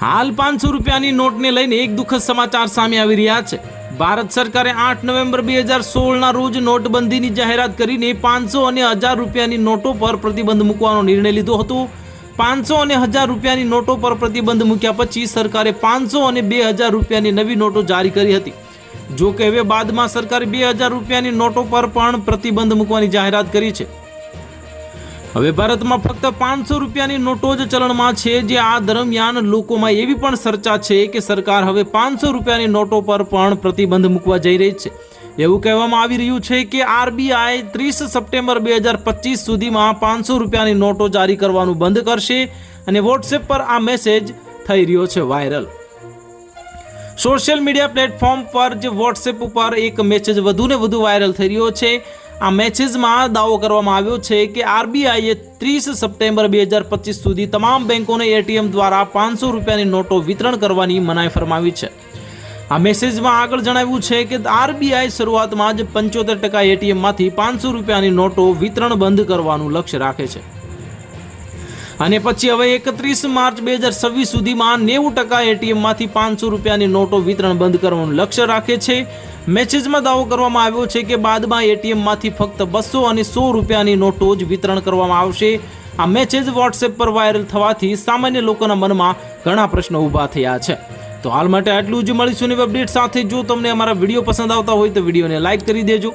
હાલ પાંચસો રૂપિયાની નોટને લઈને એક દુઃખદ સમાચાર સામે આવી રહ્યા છે. ભારત સરકારે આઠ નવેમ્બર બે હજાર સોળના રોજ નોટબંધીની જાહેરાત કરીને પાંચસો અને હજાર રૂપિયાની નોટો પર પ્રતિબંધ મૂકવાનો નિર્ણય લીધો હતો. પાંચસો અને હજાર રૂપિયાની નોટો પર પ્રતિબંધ મૂક્યા પછી સરકારે પાંચસો અને બે હજાર રૂપિયાની નવી નોટો જારી કરી હતી. જો કે હવે બાદમાં સરકારે બે હજાર રૂપિયાની નોટો પર પણ પ્રતિબંધ મૂકવાની જાહેરાત કરી છે. હવે ભારતમાં ફક્ત પાંચસો રૂપિયાની નોટો જ ચલણમાં છે, જે આ દરમિયાન લોકોમાં એવી પણ ચર્ચા છે કે સરકાર હવે પાંચસો રૂપિયાની નોટો પર પણ પ્રતિબંધ મૂકવા જઈ રહી છે. એવું કહેવામાં આવી રહ્યું છે કે આરબીઆઈ ત્રીસ સપ્ટેમ્બર બે હજાર પચીસ સુધીમાં પાંચસો રૂપિયાની નોટો જારી કરવાનું બંધ કરશે અને વોટ્સએપ પર આ મેસેજ થઈ રહ્યો છે વાયરલ. સોશિયલ મીડિયા પ્લેટફોર્મ પર જે વોટ્સએપ ઉપર એક મેસેજ વધુને વધુ વાયરલ થઈ રહ્યો છે. આ મેસેજમાં દાવો કરવામાં આવ્યો છે કે આરબીઆઈએ ત્રીસ સપ્ટેમ્બર બે હજાર પચીસ સુધી તમામ બેંકોને એટીએમ દ્વારા પાંચસો રૂપિયાની નોટો વિતરણ કરવાની મનાઈ ફરમાવી છે. આ મેસેજમાં આગળ જણાવ્યું છે કે આરબીઆઈ શરૂઆતમાં જ પંચોતેર ટકા એટીએમમાંથી પાંચસો રૂપિયાની નોટો વિતરણ બંધ કરવાનું લક્ષ્ય રાખે છે. અને પછી હવે એકત્રીસ માર્ચ બે હજાર છવ્વીસ સુધીમાં નેવું ટકા એટીએમમાંથી પાંચસો રૂપિયાની નોટો વિતરણ બંધ કરવાનું લક્ષ્ય રાખે છે. મેસેજમાં દાવો કરવામાં આવ્યો છે કે બાદમાં એટીએમમાંથી ફક્ત બસો અને સો રૂપિયાની નોટો જ વિતરણ કરવામાં આવશે. આ મેસેજ વોટ્સએપ પર વાયરલ થવાથી સામાન્ય લોકોના મનમાં ઘણા પ્રશ્નો ઊભા થયા છે. તો હાલ માટે આટલું જ. મળીશું નવી અપડેટ સાથે. જો તમને અમારા વીડિયો પસંદ આવતા હોય તો વિડીયોને લાઇક કરી દેજો.